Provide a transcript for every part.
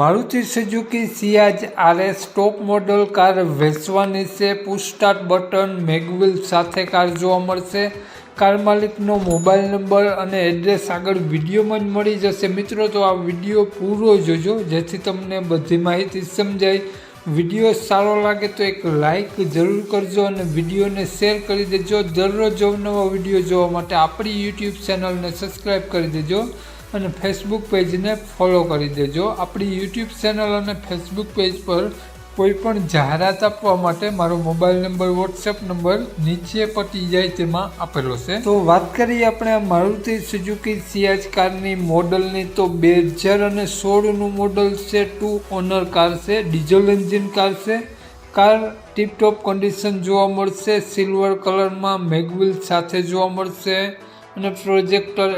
Maruti Suzuki Ciaz RS top model car વેચવાની છે. Push start button મેગવિલ સાથે car જોવા મળશે. કાર માલિકનો મોબાઈલ નંબર અને એડ્રેસ આગળ વિડીયોમાં જ મળી જશે. મિત્રો, તો આ વીડિયો પૂરો જોજો, જેથી તમને બધી માહિતી સમજાય. વીડિયો સારો લાગે તો એક લાઈક જરૂર કરજો અને વિડીયોને શેર કરી દેજો. દરરોજ નવા વીડિયો જોવા માટે આપણી યુટ્યુબ ચેનલને સબસ્ક્રાઈબ કરી દેજો. અને ફેસબુક પેજને ફોલો કરી દેજો. આપણી યુટ્યુબ ચેનલ અને ફેસબુક પેજ પર કોઈ પણ જાહેરાત આપવા માટે મારો મોબાઈલ નંબર વોટ્સએપ નંબર નીચે પટી જાય તેમાં આપેલો છે. તો વાત કરીએ આપણે મારુતિ સુઝુકી સિયાજ કારની મોડલની તો બે હજાર અને સોળનું મોડલ છે ટુ ઓનર કાર છે ડીઝલ એન્જિન કાર છે. કાર ટીપટોપ કન્ડિશન જોવા મળશે સિલ્વર કલરમાં મેગવિલ સાથે જોવા મળશે. અને પ્રોજેક્ટર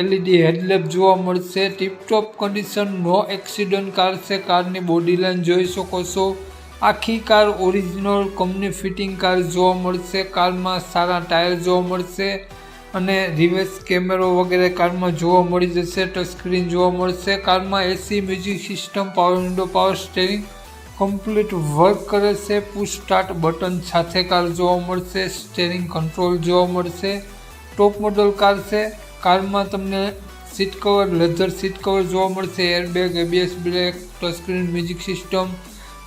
એલઈડી હેડલેમ્પ જોવા મળશે. Tiptop condition no accident car છે. કારની બોડી લાઇન જોઈ શકો છો. આખી car original company fitting car જોવા મળશે. કારમાં સારા ટાયર જોવા મળશે અને રિવર્સ કેમેરો વગેરે કારમાં જોવા મળી જશે. ટચ સ્ક્રીન જોવા મળશે. કારમાં AC music system power window power steering complete work કરે છે. પુશ સ્ટાર્ટ બટન સાથે કાર જોવા મળશે. સ્ટેરિંગ કંટ્રોલ જોવા મળશે. ટોપ મોડલ કાર છે. કારમાં તમને seat cover leather seat cover જોવા મળશે. Airbag ABS brake touchscreen music system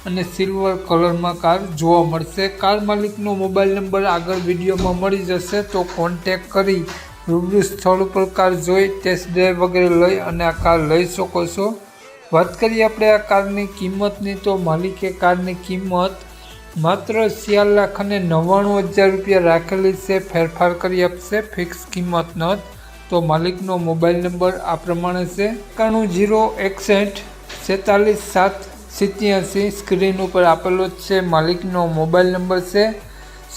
અને સિલ્વર કલરમાં કાર જોવા મળશે. કાર માલિકનો મોબાઈલ નંબર આગળ વિડીયોમાં મળી જશે, તો કોન્ટેક કરી રૂબરૂ સ્થળ ઉપર કાર જોઈ ટેસ્ટ ડ્રાઈવ વગેરે લઈ અને આ કાર લઈ શકો છો. વાત કરીએ આપણે આ કારની કિંમતની, તો માલિકે કારની કિંમત માત્ર ચાર લાખ અને નવ્વાણું હજાર રૂપિયા રાખેલી છે, ફેરફાર કરી આપશે, ફિક્સ કિંમત ન તો માલિકનો મોબાઈલ નંબર આ પ્રમાણે છે, એકાણું જીરો એકસઠ છેતાલીસ સાત સિત્યાસી. સ્ક્રીન ઉપર આપેલો જ છે, માલિકનો મોબાઈલ નંબર છે.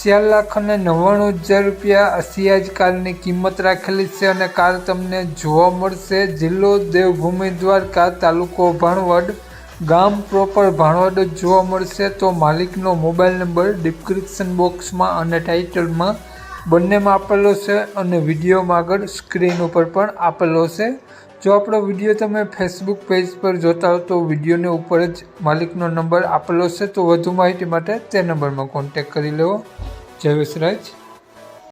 ચાર લાખ અને નવ્વાણું હજાર રૂપિયા અસિયાજ કારની કિંમત રાખેલી છે અને કાર તમને જોવા મળશે. જિલ્લો દેવભૂમિ દ્વારકા તાલુકો ભાણવડ. ગામ પ્રોપર ભાણવડ જ જોવા મળશે તો માલિકનો મોબાઈલ નંબર ડિસ્ક્રિપ્શન બોક્સમાં અને ટાઇટલમાં બંનેમાં આપેલો છે અને વિડીયોમાં આગળ સ્ક્રીન ઉપર પણ આપેલો છે. જો આપણો વીડિયો તમે ફેસબુક પેજ પર જોતા હો તો વિડીયોને ઉપર જ માલિકનો નંબર આપેલો છે તો વધુ માહિતી માટે તે નંબરમાં કોન્ટેક કરી લેવો. જય વસરાજ.